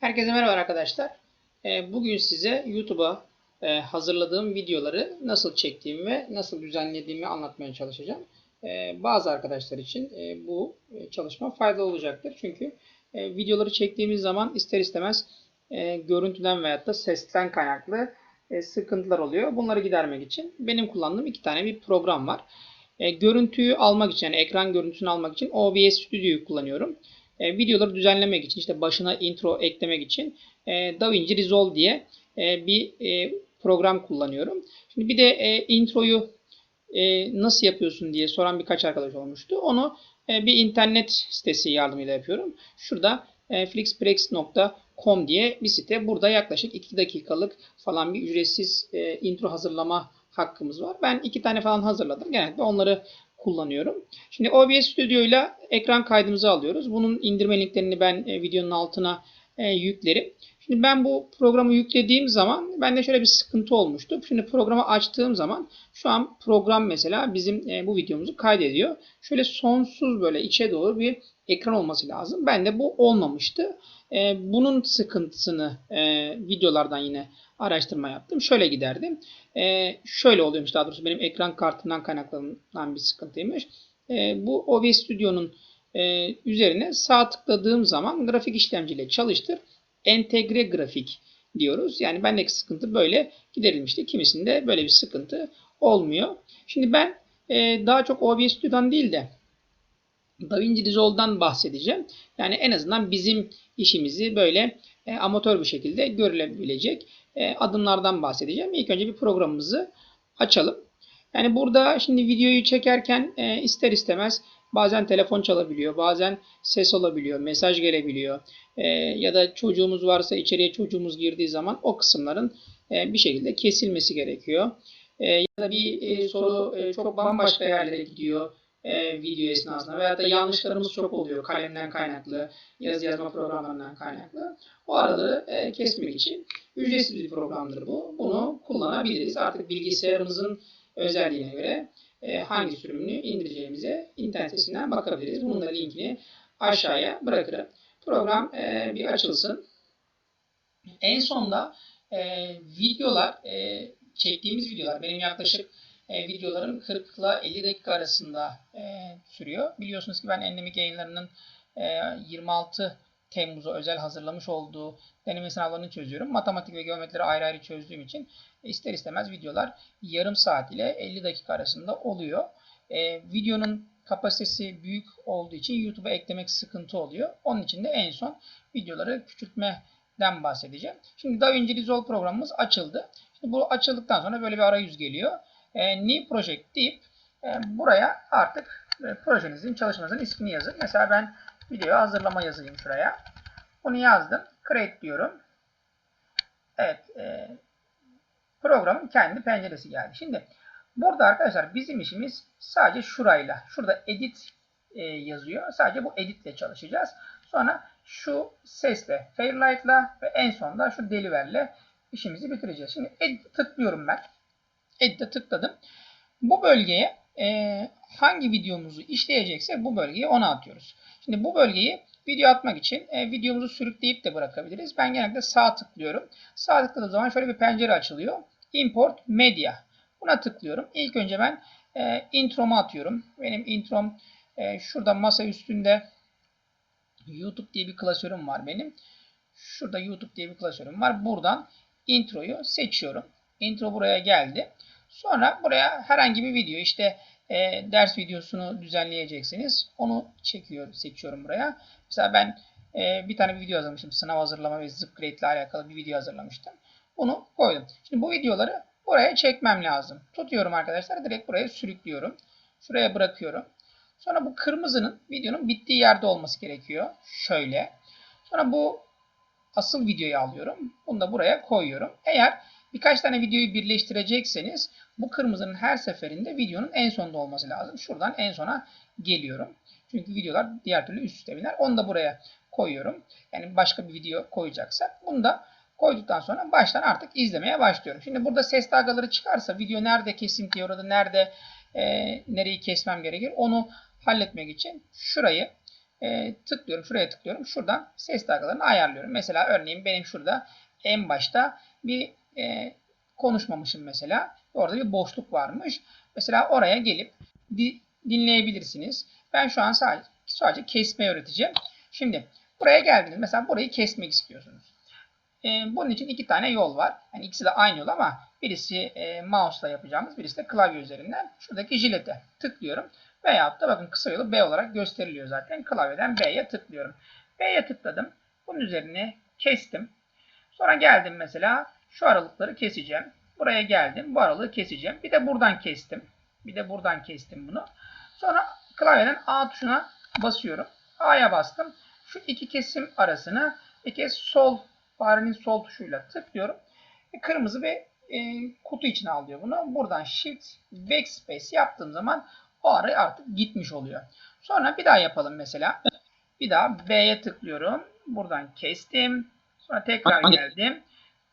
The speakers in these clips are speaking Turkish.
Herkese merhaba arkadaşlar. Ee, Bugün size YouTube'a e, hazırladığım videoları nasıl çektiğimi ve nasıl düzenlediğimi anlatmaya çalışacağım. Ee, Bazı arkadaşlar için e, bu çalışma faydalı olacaktır. Çünkü e, videoları çektiğimiz zaman ister istemez görüntüden veyahut da sesten kaynaklı sıkıntılar oluyor. Bunları gidermek için benim kullandığım iki tane bir program var. Görüntüyü almak için, yani ekran görüntüsünü almak için OBS Studio'yu kullanıyorum. E, videoları düzenlemek için, işte başına intro eklemek için e, DaVinci Resolve diye e, bir e, program kullanıyorum. Şimdi bir de e, introyu e, nasıl yapıyorsun diye soran birkaç arkadaş olmuştu. Onu e, bir internet sitesi yardımıyla yapıyorum. Şurada e, flixprex.com diye bir site. Burada yaklaşık 2 dakikalık falan bir ücretsiz e, intro hazırlama hakkımız var. Ben iki tane falan hazırladım. Genellikle onları kullanıyorum. Şimdi OBS Studio ile ekran kaydımızı alıyoruz. Bunun indirme linklerini ben e, videonun altına e, yüklerim. Şimdi ben bu programı yüklediğim zaman bende şöyle bir sıkıntı olmuştu. Şimdi programı açtığım zaman şu an program mesela bizim e, bu videomuzu kaydediyor. Şöyle sonsuz böyle içe doğru bir ekran olması lazım. Bende bu olmamıştı. E, bunun sıkıntısını e, videolardan yine araştırma yaptım. Şöyle giderdim. E, şöyle oluyormuş daha doğrusu benim ekran kartından kaynaklanan bir sıkıntıymış. E, bu OBS Studio'nun e, üzerine sağ tıkladığım zaman grafik işlemciyle çalıştır. Entegre grafik diyoruz. Yani bendeki sıkıntı böyle giderilmişti. Kimisinde böyle bir sıkıntı olmuyor. Şimdi ben e, daha çok OBS Studio'dan değil de DaVinci Resolve'dan bahsedeceğim. Yani en azından bizim işimizi böyle e, amatör bir şekilde görülebilecek e, adımlardan bahsedeceğim. İlk önce bir programımızı açalım. Yani burada şimdi videoyu çekerken e, ister istemez bazen telefon çalabiliyor, bazen ses olabiliyor, mesaj gelebiliyor e, ya da çocuğumuz varsa içeriye çocuğumuz girdiği zaman o kısımların e, bir şekilde kesilmesi gerekiyor. E, ya da bir e, soru e, çok bambaşka yerlere gidiyor e, video esnasında veya da yanlışlarımız çok oluyor kalemden kaynaklı, yazı yazma programlarından kaynaklı. O araları e, kesmek için ücretsiz bir programdır bu. Bunu kullanabiliriz. Artık bilgisayarımızın özelliğine göre e, hangi sürümünü indireceğimize internet sitesinden bakabiliriz. Bunun da linkini aşağıya bırakırım. Program e, bir açılsın. En sonda e, videolar, e, çektiğimiz videolar, benim yaklaşık e, videolarım 40 ile 50 dakika arasında e, sürüyor. Biliyorsunuz ki ben Endemik yayınlarının e, 26 Temmuz'a özel hazırlamış olduğu deneme sınavlarını çözüyorum. Matematik ve geometrileri ayrı ayrı çözdüğüm için ister istemez videolar yarım saat ile 50 dakika arasında oluyor. E, videonun kapasitesi büyük olduğu için YouTube'a eklemek sıkıntı oluyor. Onun için de en son videoları küçültmeden bahsedeceğim. Şimdi DaVinci Resolve programımız açıldı. Şimdi bu açıldıktan sonra böyle bir arayüz geliyor. E, New Project deyip e, buraya artık e, projenizin, çalışmanızın ismini yazın. Mesela ben video hazırlama yazayım şuraya. Bunu yazdım. Create diyorum. Evet. E, programın kendi penceresi geldi. Şimdi burada arkadaşlar bizim işimiz sadece şurayla. Şurada edit e, yazıyor. Sadece bu editle çalışacağız. Sonra şu sesle, Fairlight'la ve en sonunda şu Deliver'le işimizi bitireceğiz. Şimdi edit tıklıyorum ben. Edit'e tıkladım. Bu bölgeye e, hangi videomuzu işleyecekse bu bölgeyi ona atıyoruz. Şimdi bu bölgeyi video atmak için e, videomuzu sürükleyip de bırakabiliriz. Ben genellikle sağ tıklıyorum. Sağ tıkladığım zaman şöyle bir pencere açılıyor. Import Media. Buna tıklıyorum. İlk önce ben e, intromu atıyorum. Benim introm e, şurada masa üstünde YouTube diye bir klasörüm var benim. Şurada YouTube diye bir klasörüm var. Buradan introyu seçiyorum. Intro buraya geldi. Sonra buraya herhangi bir video işte e, ders videosunu düzenleyeceksiniz. Onu çekiyor, seçiyorum buraya. Mesela ben e, bir tane bir video hazırlamıştım. Sınav hazırlama ve Zipgrade ile alakalı bir video hazırlamıştım. Bunu koydum. Şimdi bu videoları buraya çekmem lazım. Tutuyorum arkadaşlar. Direkt buraya sürüklüyorum. Şuraya bırakıyorum. Sonra bu kırmızının videonun bittiği yerde olması gerekiyor. Şöyle. Sonra bu asıl videoyu alıyorum. Bunu da buraya koyuyorum. Eğer birkaç tane videoyu birleştirecekseniz bu kırmızının her seferinde videonun en sonunda olması lazım. Şuradan en sona geliyorum. Çünkü videolar diğer türlü üst üste biner. Onu da buraya koyuyorum. Yani başka bir video koyacaksak bunu da koyduktan sonra baştan artık izlemeye başlıyorum. Şimdi burada ses dalgaları çıkarsa video nerede kesinti orada nerede e, nereyi kesmem gerekir onu halletmek için şurayı e, tıklıyorum. Şuraya tıklıyorum. Şuradan ses dalgalarını ayarlıyorum. Mesela örneğin benim şurada en başta bir e, konuşmamışım mesela. Orada bir boşluk varmış. Mesela oraya gelip di, dinleyebilirsiniz. Ben şu an sadece, sadece kesmeyi öğreteceğim. Şimdi buraya geldiniz. Mesela burayı kesmek istiyorsunuz. E, bunun için iki tane yol var. Yani ikisi de aynı yol ama birisi e, mouse'la yapacağımız, birisi de klavye üzerinden. Şuradaki jilete tıklıyorum. Veyahut da bakın kısa yolu B olarak gösteriliyor zaten. Klavyeden B'ye tıklıyorum. B'ye tıkladım. Bunun üzerine kestim. Sonra geldim mesela şu aralıkları keseceğim. Buraya geldim. Bu aralığı keseceğim. Bir de buradan kestim. Bir de buradan kestim bunu. Sonra klavyeden A tuşuna basıyorum. A'ya bastım. Şu iki kesim arasını bir kez sol farenin sol tuşuyla tıklıyorum. E, kırmızı bir e, kutu içine alıyor bunu. Buradan Shift Backspace yaptığım zaman o arı artık gitmiş oluyor. Sonra bir daha yapalım mesela. Bir daha B'ye tıklıyorum. Buradan kestim. Sonra tekrar geldim.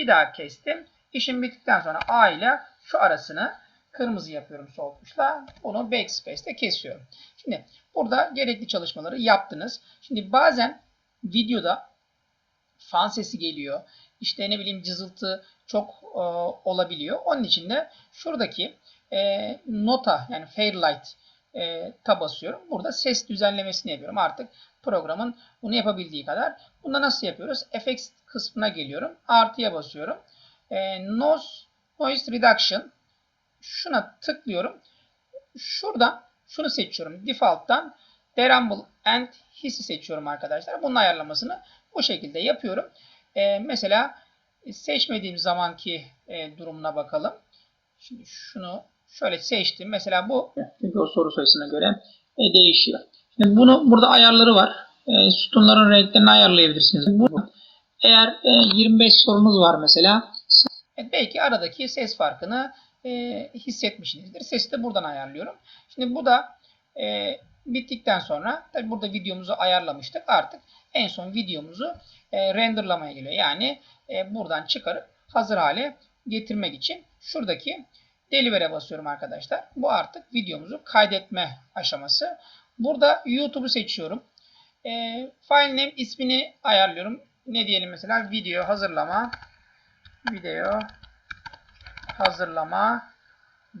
Bir daha kestim. İşim bittikten sonra A ile şu arasını kırmızı yapıyorum sol tuşla. Bunu Backspace'te kesiyorum. Şimdi burada gerekli çalışmaları yaptınız. Şimdi bazen videoda fan sesi geliyor. İşte ne bileyim cızıltı çok e, olabiliyor. Onun için de şuradaki e, nota yani Fairlight e, ta basıyorum. Burada ses düzenlemesini yapıyorum. Artık programın bunu yapabildiği kadar. Bunda nasıl yapıyoruz? Effects kısmına geliyorum. Artıya basıyorum. E, noise, noise Reduction şuna tıklıyorum. Şuradan şunu seçiyorum. Default'tan Derumble and Hiss'i seçiyorum arkadaşlar. Bunun ayarlamasını bu şekilde yapıyorum. E, mesela seçmediğim zamanki e, durumuna bakalım. Şimdi şunu şöyle seçtim. Mesela bu çünkü o soru sayısına göre e, değişiyor. Şimdi bunu burada ayarları var. E, sütunların renklerini ayarlayabilirsiniz. Bu, eğer e, 25 sorunuz var mesela evet, belki aradaki ses farkını e, hissetmişsinizdir. Sesi de buradan ayarlıyorum. Şimdi bu da e, bittikten sonra tabi burada videomuzu ayarlamıştık. Artık en son videomuzu e, renderlamaya geliyor. Yani e, buradan çıkarıp hazır hale getirmek için şuradaki Deliver'e basıyorum arkadaşlar. Bu artık videomuzu kaydetme aşaması. Burada YouTube'u seçiyorum. E, file name ismini ayarlıyorum. Ne diyelim mesela video hazırlama video hazırlama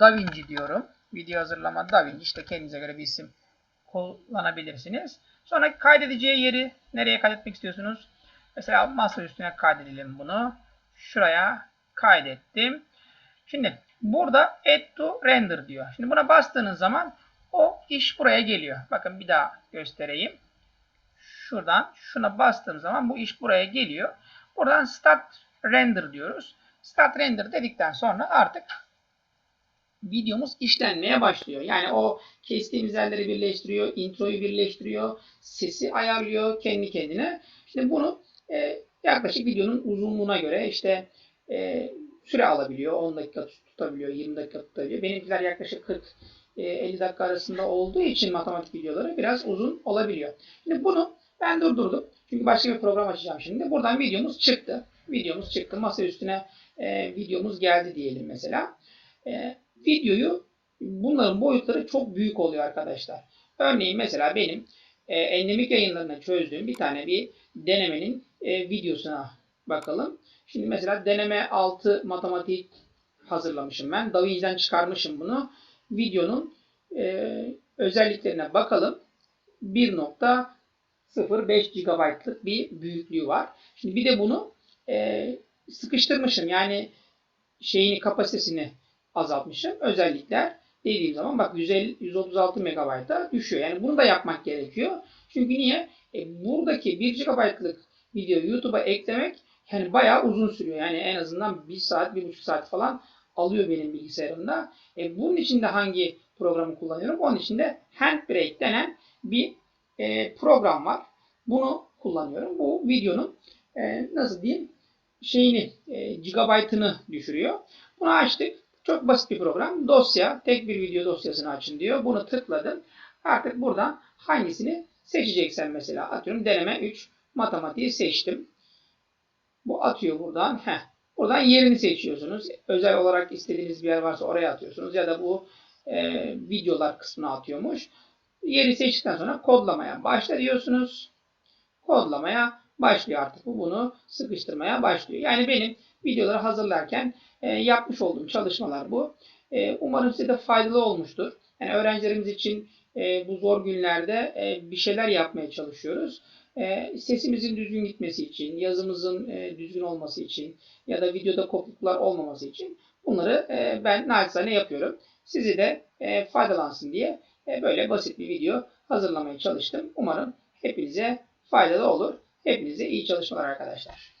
DaVinci diyorum. Video hazırlama DaVinci işte kendinize göre bir isim kullanabilirsiniz. Sonra kaydedeceği yeri nereye kaydetmek istiyorsunuz? Mesela masa üstüne kaydedelim bunu. Şuraya kaydettim. Şimdi burada add to render diyor. Şimdi buna bastığınız zaman o iş buraya geliyor. Bakın bir daha göstereyim. Şuradan şuna bastığım zaman bu iş buraya geliyor. Buradan start render diyoruz. Start render dedikten sonra artık videomuz işlenmeye başlıyor. Yani o kestiğimiz yerleri birleştiriyor, introyu birleştiriyor, sesi ayarlıyor kendi kendine. Şimdi bunu e, yaklaşık videonun uzunluğuna göre işte e, süre alabiliyor. 10 dakika tutabiliyor, 20 dakika tutabiliyor. Benimkiler yaklaşık 40 50 dakika arasında olduğu için matematik videoları biraz uzun olabiliyor. Şimdi bunu ben durdurdum. Çünkü başka bir program açacağım şimdi. Buradan videomuz çıktı. Videomuz çıktı. Masa üstüne e, videomuz geldi diyelim mesela. E, videoyu bunların boyutları çok büyük oluyor arkadaşlar. Örneğin mesela benim e, endemik yayınlarına çözdüğüm bir tane bir denemenin e, videosuna bakalım. Şimdi mesela deneme 6 matematik hazırlamışım ben. DaVinci'den çıkarmışım bunu. Videonun e, özelliklerine bakalım. 1.05 GB'lık bir büyüklüğü var. Şimdi bir de bunu e, sıkıştırmışım. Yani şeyini kapasitesini azaltmışım. Özellikler dediğim zaman bak 150, 136 MB'a düşüyor. Yani bunu da yapmak gerekiyor. Çünkü niye? E, buradaki 1 GB'lık videoyu YouTube'a eklemek yani bayağı uzun sürüyor. Yani en azından 1 saat, 1,5 saat falan alıyor benim bilgisayarımda. E, bunun için de hangi programı kullanıyorum? Onun için de Handbrake denen bir e, program var. Bunu kullanıyorum. Bu videonun e, nasıl diyeyim şeyini, e, gigabaytını düşürüyor. Bunu açtık. Çok basit bir program. Dosya, tek bir video dosyasını açın diyor. Bunu tıkladım. Artık buradan hangisini seçeceksen mesela atıyorum deneme 3 matematiği seçtim. Bu atıyor buradan. Heh. Buradan yerini seçiyorsunuz. Özel olarak istediğiniz bir yer varsa oraya atıyorsunuz. Ya da bu e, videolar kısmına atıyormuş. Yeri seçtikten sonra kodlamaya başla diyorsunuz. Kodlamaya başlıyor artık bu bunu sıkıştırmaya başlıyor. Yani benim videoları hazırlarken e, yapmış olduğum çalışmalar bu. E, umarım size de faydalı olmuştur. Yani öğrencilerimiz için e, bu zor günlerde e, bir şeyler yapmaya çalışıyoruz. E, sesimizin düzgün gitmesi için, yazımızın e, düzgün olması için ya da videoda kopukluklar olmaması için bunları e, ben naçizane yapıyorum. Sizi de e, faydalansın diye e, böyle basit bir video hazırlamaya çalıştım. Umarım hepinize faydalı olur. Hepinize iyi çalışmalar arkadaşlar.